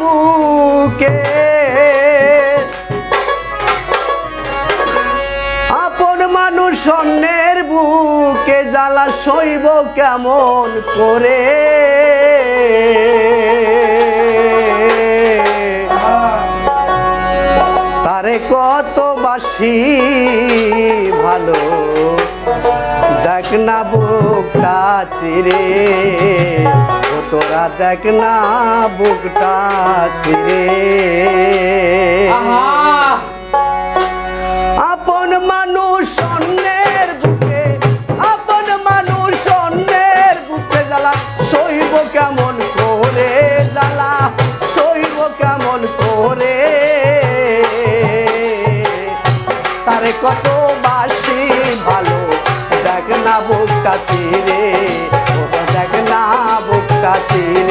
বুকে। আপন মানুষ অন্যের বুকে জ্বালা সইব কেমন করে? তারে কত বাসি ভালো, দেখ না বুকটা চিরে। তোরা দেখ না বুকটা চিরে আপন মানুষ অন্যের বুকে আপন মানুষ অন্যের বুকে জ্বালা। সইব কেমন করে জ্বালা সইব কেমন করে। তারে কত বাসি ভালো দেখ না বুকটা না বুকটা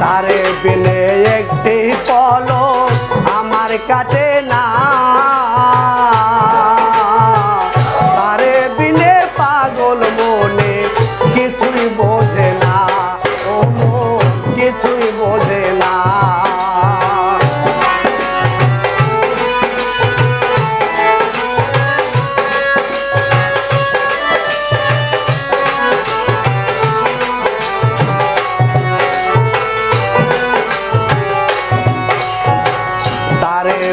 তারে বিনে একটি পলো আমার কাটে না।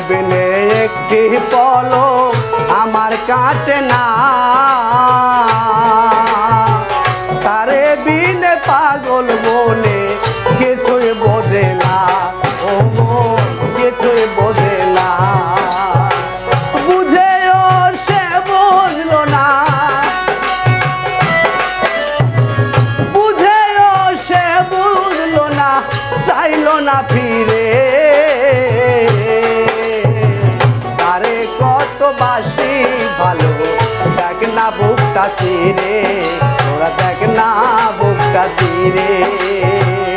বিনে একটি পলো আমার কাটে না। তারে বিনে পাগল বলে কিছুই বোঝে না। ও বুকটা রে তোরা দেখ না বুক কাশি আপন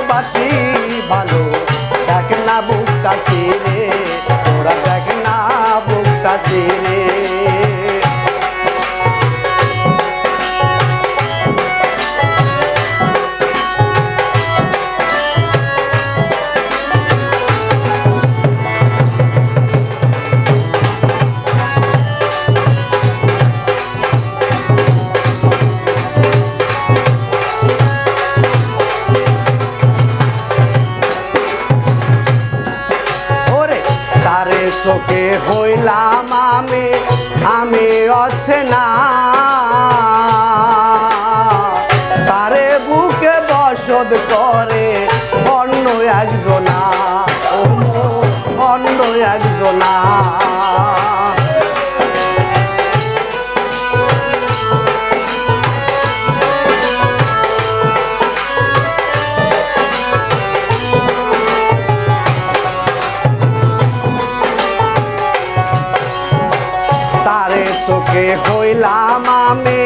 কত বাসি ভালো। দেখ না বুকটা ছিঁড়ে তোরা দেখ না বুকটা ছিঁড়ে চোখে হইলাম আমি আমি আছে না তারে বুকে বসত করে চোখে হইলাম আমি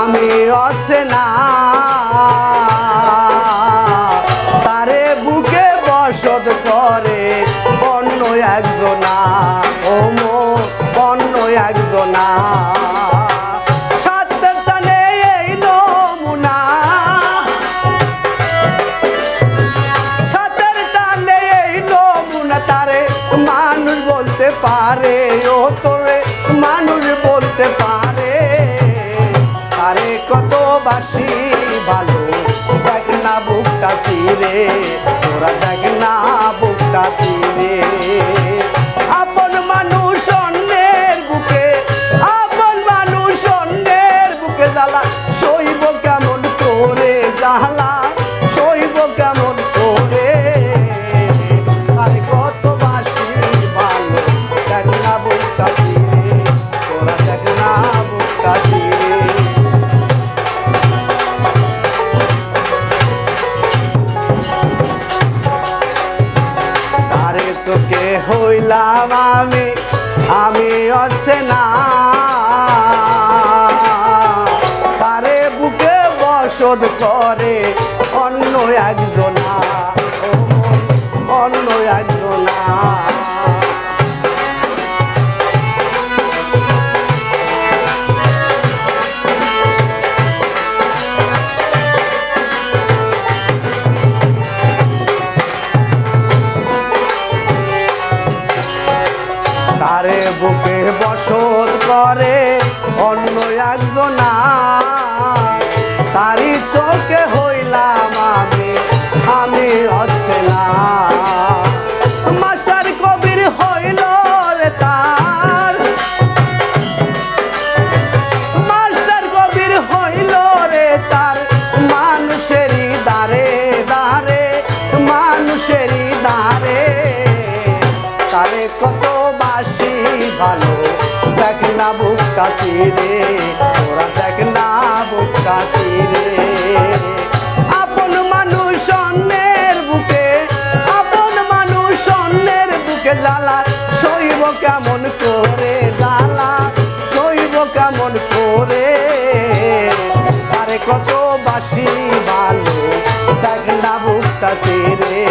আমি আছে না তারে বুকে বসত করে অন্য একজনা। ও মো, অন্য একজনা। পারে। তোরা তোরা দেখ না বুকটা তীরে আপন মানুষ অন্যের বুকে, আপন মানুষ অন্যের বুকে জ্বালা। সইব কেমন করে জ্বালা সইব কেমন করে। আরে কত বাসি ভালো দেখ না হইলাম আমি আমি আছে না তারে বুকে বসত করে অন্য একজনা অন্য একজনা। তারে বুকে বসত করে অন্য একজন। তারি চোখে হইলাম আমি আমি হচ্ছে ভালো। দেখ না বুক কাছিরে তোরা দেখ না বুক কাছিরে আপন মানুষ অন্যের বুকে, আপন মানুষ অন্যের বুকে জ্বালা। সইব কেমন করে জ্বালা, সইব কেমন করে? আরে কত বাসি ভালো, দেখ না রে না বুকটা রে।